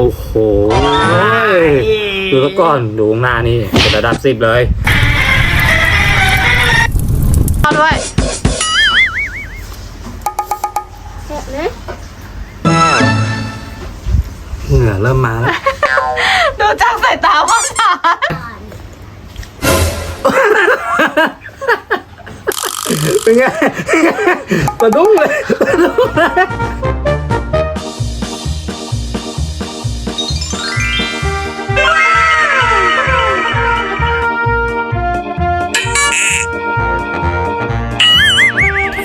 โอ้โหดูแล้วก่อนดูข้างหน้านี่เป็นระดับสิบเลยเอาด้วยเห็นไหมเหงื่อเริ่มมาแล้วดูจากสายตาพ่อจ๋าเป็นไงกระดุ้งเลยกระดุ้งเลย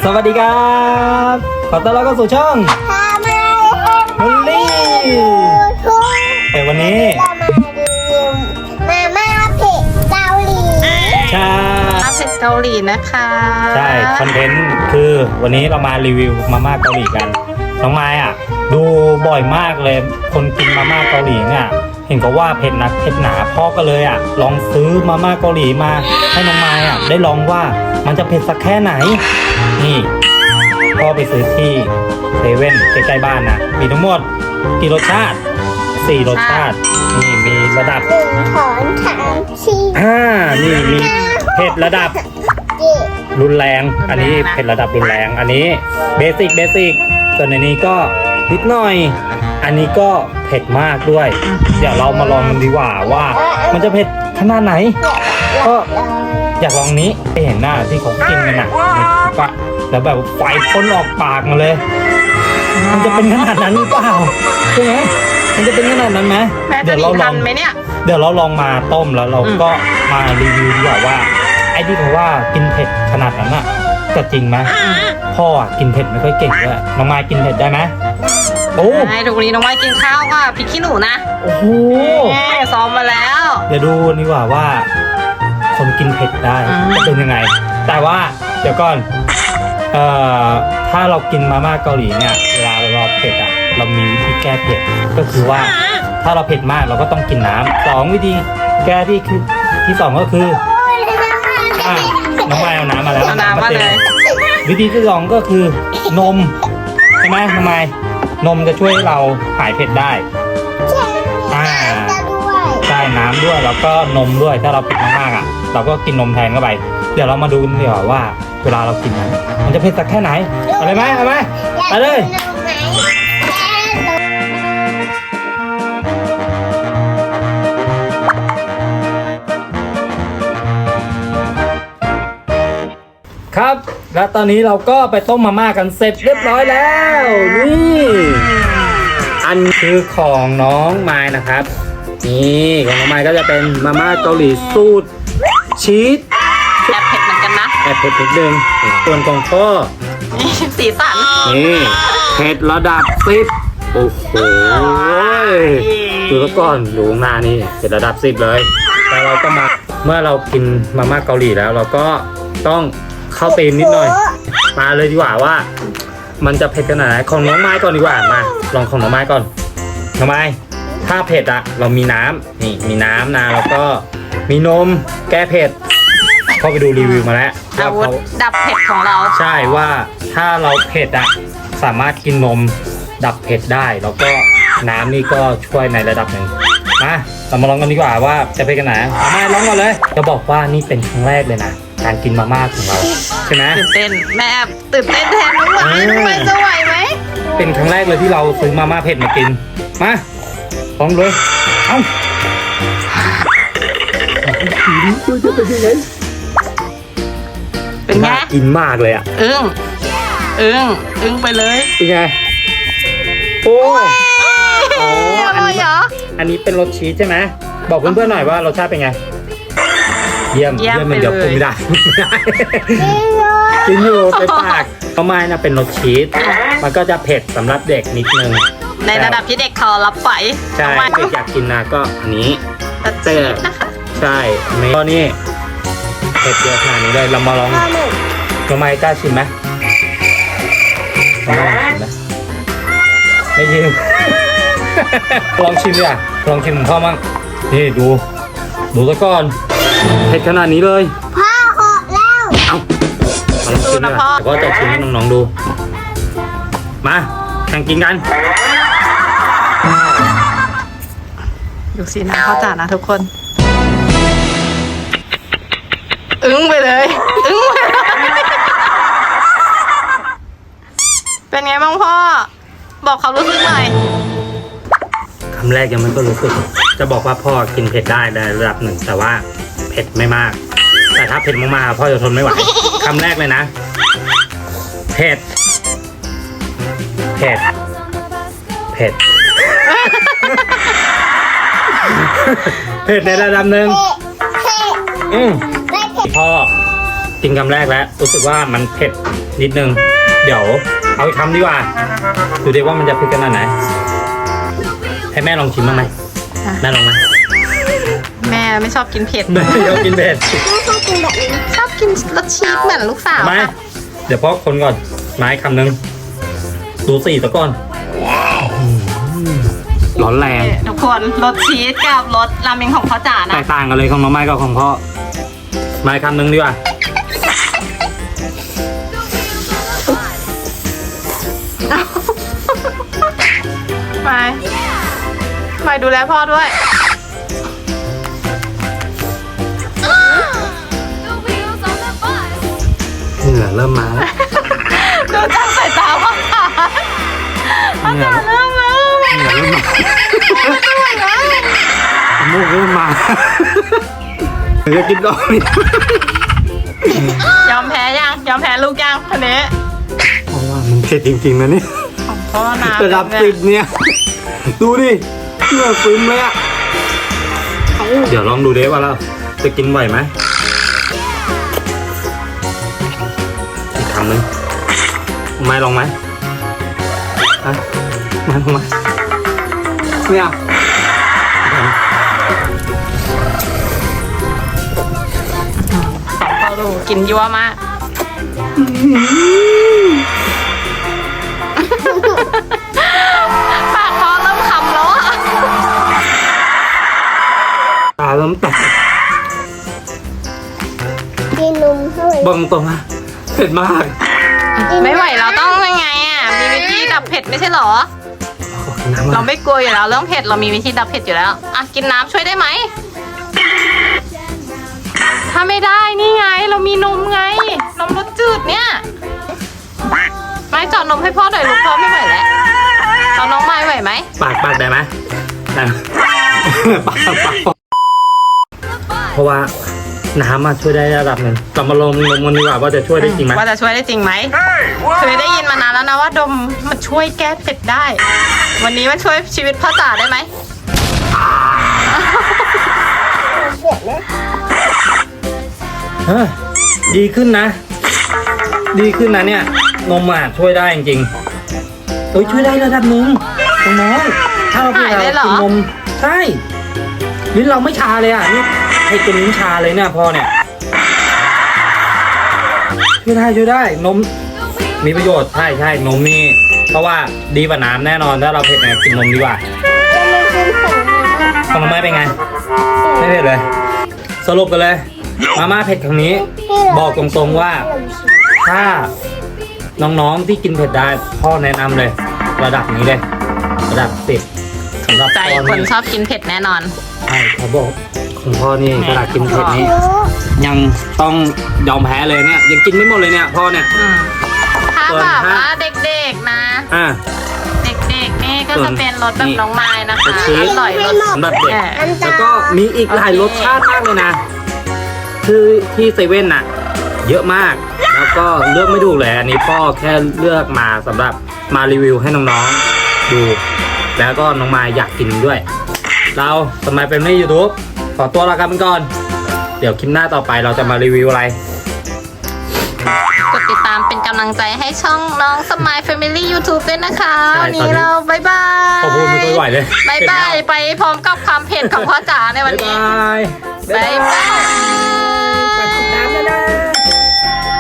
สวัสดีครับ ขอต้อนรับเข้าสู่ช่องทำไมฮุลลี่ทุกแต่วันนี้ เรามารีวิวมาม่าเผ็ดเกาหลีใช่ มาเผ็ดเกาหลีนะคะใช่ คอนเทนต์คือวันนี้เรามารีวิวมาม่าเกาหลีกัน น้องไม้อะ ดูบ่อยมากเลย คนกินมาม่าเกาหลีเนี่ย เห็นก็ว่าเผ็ดนักเผ็ดหนาพ่อก็เลยอะ ลองซื้อมาม่าเกาหลีมา ให้น้องไม้อะ ได้ลองว่ามันจะเผ็ดสักแค่ไหน นี่พ่อไปซื้อที่เซเว่นใกล้ๆบ้านนะมีทั้งหมดกี่รสชาติสี่รสชาตินี่มีระดับหนึ่งถอนสามสี่อ่านี่มีเผ็ดระดับเจ็ดรุนแรง อันนี้เผ็ดระดับรุนแรง อันนี้เบสิกเบสิกส่วนในนี้ก็นิดหน่อย อันนี้ก็เผ็ดมากด้วย เดี๋ยวเรามาลองกันดีกว่าว่า มันจะเผ็ดขนาดไหน ก็อยากลองนี้ไปเห็นหน้าที่เขากินกันอะในคลิปอะแล้วแบบไฟพ่นออกปากมาเลย มันจะเป็นขนาดนั้นหรือเปล่าใช่ไหมมันจะเป็นขนาดนั้นไหมแม่จะเดี๋ยวหนีเราลทัอนงไหมเนี่ยเดี๋ยวเราลองมาต้มแล้วเราก็มารีวิวดีกว่าว่า ไอ้ที่เขาว่ากินเผ็ดขนาดนั้นอะจะจริงไหมพ่ออะกินเผ็ดไม่ค่อยเก่งด้วยน้องมายกินเผ็ดได้ไหม โอ้ให้ทุกวันนี้น้องไม้กินข้าวค่ะพริกขี้หนูนะโอ้โหแม่ซ้อมมาแล้ว เดี๋ยวดูดีกว่าว่า คนกินเผ็ดได้อืมจะเป็นยังไง แต่ว่าเดี๋ยวก่อนเอ่อถ้าเรากินมาม่าเกาหลีเนี่ยเวลาเราเผ็ดอะเรามีวิธีแก้เผ็ดก็คือว่าถ้าเราเผ็ดมากเราก็ต้องกินน้ำสองวิธีแก้ที่คือที่สองก็คืออะน้องไม้เอาน้ำมาแล้วเอาน้ำมาเลย วิธีที่สองก็คือนมใช่ไหมทำไม นมจะช่วยให้เราหายเผ็ดได้อ่า จะด้วยใช่น้ำด้วยแล้วก็นมด้วยถ้าเราเผ็ดมากๆอะ เราก็กินนมแทนเข้าไป เดี๋ยวเรามาดูกันดีกว่าว่า เวลาเรากินนั้นมันจะเผ็ดสักแค่ไหนเอาเลยไหมเอาไหมไปเลย อยากกินนม ครับ และตอนนี้เราก็ไปต้มมาม่ากันเสร็จเรียบร้อยแล้ว นี่อันคือของน้องไม้นะครับ นี่ของน้องไม้ก็จะเป็นมาม่าเกาหลีสูตรชีสแอบเผ็ดเหมือนกันนะแอบเผ็ดนิดนึงส่วนของพ่อนี่สีสันนี่เผ็ดระดับสิบโอ้โหดูแล้วก่อนดูข้างหน้านี่เผ็ดระดับสิบเลย แต่เราก็มาเมื่อเรากินมาม่าเกาหลีแล้วเราก็ต้อง เข้าตีมนิดหน่อย มาเลยดีกว่าว่า มันจะเผ็ดขนาดไหนของน้องไม้ก่อนดีกว่ามา ลองของน้องไม้ก่อนน้องไม้ถ้าเผ็ดอะเรามีน้ำนี่มีน้ำนะแล้วก็มีนมแก้เผ็ดเข้าไปดูรีวิวมาแล้วอาว่าวุธเขาดับเผ็ดของเรา ใช่ว่าถ้าเราเผ็ดอะสามารถกินนมดับเผ็ดได้ แล้วก็น้ำนี่ก็ช่วยในระดับหนึ่งมาเรามาลองกันดีกว่าว่าจะเป็นกันไหนเอามาลองก่อนเลยจะบอกว่านี่เป็นครั้งแรกเลยนะ การกินมาม่าของเราใช่ไหม ตื่นเต้นแม่แอบตื่นเต้นแทนน้องไม้เออน้องไม้จะไหวไหมเป็นครั้งแรกเลยที่เราซื้อมาม่าเผ็ดมากิน มาลองเลย เอ้าจะเป็นยังไงเป็นไงน่ากินมากเลยอะอึ้งอึ้งอึ้งไปเลยเป็นไง โอ้อ๋ออร่อยเหรอ อันนี้เป็นรสชีสใช่ไหม บอกเพื่อนๆหน่อยว่ารสชาติเป็นไง เยี่ยมเยี่ยมมันเดี๋ยวไปปรุงเลยไม่ได้กินเลยกินอยู่ไปปากข้าวไม้นะเป็นรสชีส มันก็จะเผ็ดสำหรับเด็กนิดนึง ในระดับที่เด็กเขารับไหวใช่น้องไม้เด็กอยากกินนะก็อันนี้ตัดชีสนะคะใช่อันนี้ก็นี่เผ็ดเยอะขนาดนี้เลยเรามาลองปลาหมึกข้าวไม้กล้าชิมไหมลองชิมไหมไม่ชิมลองชิมดิอะลองชิมของพ่อมั่งนี่ดู ดูซะก่อน เผ็ดขนาดนี้เลยพ่อหกแล้วเอามาลองชิมดีกว่าเดี๋ยวก็จะชิมให้น้องๆดู มาแข่งกินกันดูสีหน้าพ่อจ๋านะทุกคน อึ้งไปเลย อึ้งไปเลย เป็นไงบ้างพ่อ บอกเขามรู้สึกหน่อยคำแรกยังไม่ก็รู้สึก จะบอกว่าพ่อกินเผ็ดได้ในระดับหนึ่งแต่ว่า เผ็ดไม่มาก แต่ถ้าเผ็ดมากๆพ่อจะทนไม่ไหวคำแรกเลยนะ เผ็ด เผ็ด เผ็ด เผ็ดในระดับหนึ่งเผ็ดอืมไม่เผ็ดพ่อกินคำแรกแล้ว รู้สึกว่ามันเผ็ดนิดนึง เดี๋ยวเอาอีกคำดีกว่า ดูดิว่ามันจะเผ็ดขนาดไหน ให้แม่ลองชิมบ้างไหมอะแม่ลองไหมแม่ ไม่ชอบกินเผ็ดแม่ชอบกินเผ็ด ไม่ชอบกินแบบนี้ชอบกินรสชีสเหมือนลูกสาวไหมค่ะเดี๋ยวพ่อคนก่อน ไม้คำหนึ่งดูสี่ตะก้อน ร้อนแรง ทุกคนรสชีสกับรสราเมงของพ่อจ๋าแตนะกต่างกันเลยของน้องไม้กับของพ่อ ไม้คำหนึ่งดีกว่า ไปไปดูแลพ่อด้วย เหงื่อเริ่มมาแล้วดูจากสายตาพ่อจ๋าพ่อจ๋าเริ่มแล้วเหงื่อเริ่มมาน้ำมูกเริ่มมาเดี๋ยวจะกินก่อนยอมแพ้ยังยอมแพ้ลูกยังคนนี้เพราะว่ามันเผ็ดจริงๆนะเนี่ยของพ่อนะระดับสิบเนี่ย ดูดิเหงื่อซึมเลยอะเดี๋ยวลองดูเด้ว่าเราจะกินไหวไหม อีกคำหนึ่งไม่ลองไหมฮะไม่ลองไหมไม่เอาของพ่อดูกินยั่วมากปากพ่อเริ่มคำแล้วอะตาเริ่มแตกกินนมเท่าไหร่บอกตรงๆนะ เผ็ดมาก ไม่ไหวเราต้องยังไงอะ มีวิธีดับเผ็ดไม่ใช่เหรอขอกินน้ำเรามาไม่กลัวอยู่แล้วเรื่องเผ็ดเรามีวิธีดับเผ็ดอยู่แล้ว อะกินน้ำช่วยได้ไหม ถ้าไม่ได้นี่ไงเรามีนมไง นมรสจืดเนี่ยไม่จอดนมให้พ่อหน่อยลูกพ่อไม่ไหวแล้วเอาน้องไม้ไหวไหมปากปากได้ไหมได้ไหมปากปากเพราะว่า น้ำมาช่วยได้ระดับหนึ่งเรามาลงลงมันดีกว่าว่าจะช่วยได้จริงไหมว่าจะช่วยได้จริงไหมเคยได้ยินมานานแล้วนะว่าดมมันช่วยแก้เผ็ดได้ วันนี้มันช่วยชีวิตพ่อจ๋าได้ไหมเผ็ดนะเฮ้ยดีขึ้นนะ ดีขึ้นนะเนี่ย นมอะช่วยได้จริงๆเอ้ยช่วยได้ระดับหนึ่งน้องๆถ้าเราหายเลยเหรอกินนมใช่ลิ้นเราไม่ชาเลยอะนี่ ให้จนลิ้นชาเลยเนี่ยพ่อเนี่ยช่วยได้ช่วยได้นมมีประโยชน์ใช่ใช่นมนี่ เพราะว่าดีกว่าน้ำแน่นอนถ้าเราเผ็ดเนี่ยกินนมดีกว่าจะมากินของนี้ของน้องไม้เป็นไง ไม่เผ็ดเลย สรุปกันเลย มาม่าเผ็ดครั้งนี้ บอกตรงๆว่า ถ้าน้องๆที่กินเผ็ดได้พ่อแนะนำเลย ระดับนี้เลย ระดับสิบ สำหรับใจพ่อคนนี่ชอบกินเผ็ดแน่นอน ใช่เขาบอกของพ่อนี่ระดับกินเผ็ดนี่รู้ยังต้องยอมแพ้เลยเนี่ยยังกินไม่หมดเลยเนี่ยพ่อเนี่ย อืมถ้าส่วนแบบถ้า ว่าเด็กๆนะ อ่า เด็กๆนี่ก็ส่วจะนเป็นรสแบบนี่น้องไม้นะคะรสชีสอร่อยรส สำหรับเด็กเออแล้วก็มีอีกหลายรสชาติมากเลยนะ คือที่เซเว่นน่ะ เยอะมาก แล้วก็เลือกไม่ถูกเลยอันนี้พ่อแค่เลือกมาสำหรับมารีวิวให้น้องๆดู แล้วก็น้องมายอยากกินด้วย เราสมัยเป็นไม่ยูทูบขอตัวลากันไปก่อน เดี๋ยวคลิปหน้าต่อไปเราจะมารีวิวอะไร กดติดตามเป็นกำลังใจให้ช่องน้องสมาย Family YouTube ด้วยนะคะใช่วันตอนี้นนี้เราบายบายพอพูดไม่ค่อยไหวเลยบายบายไปพร้อมกับความเผ็ดของพ่อจ๋าในวันบ๊ายนี้บายบายบายฝากติดตามด้วยนะ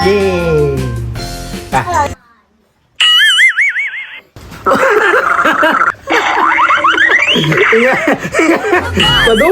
เย้ไป เป็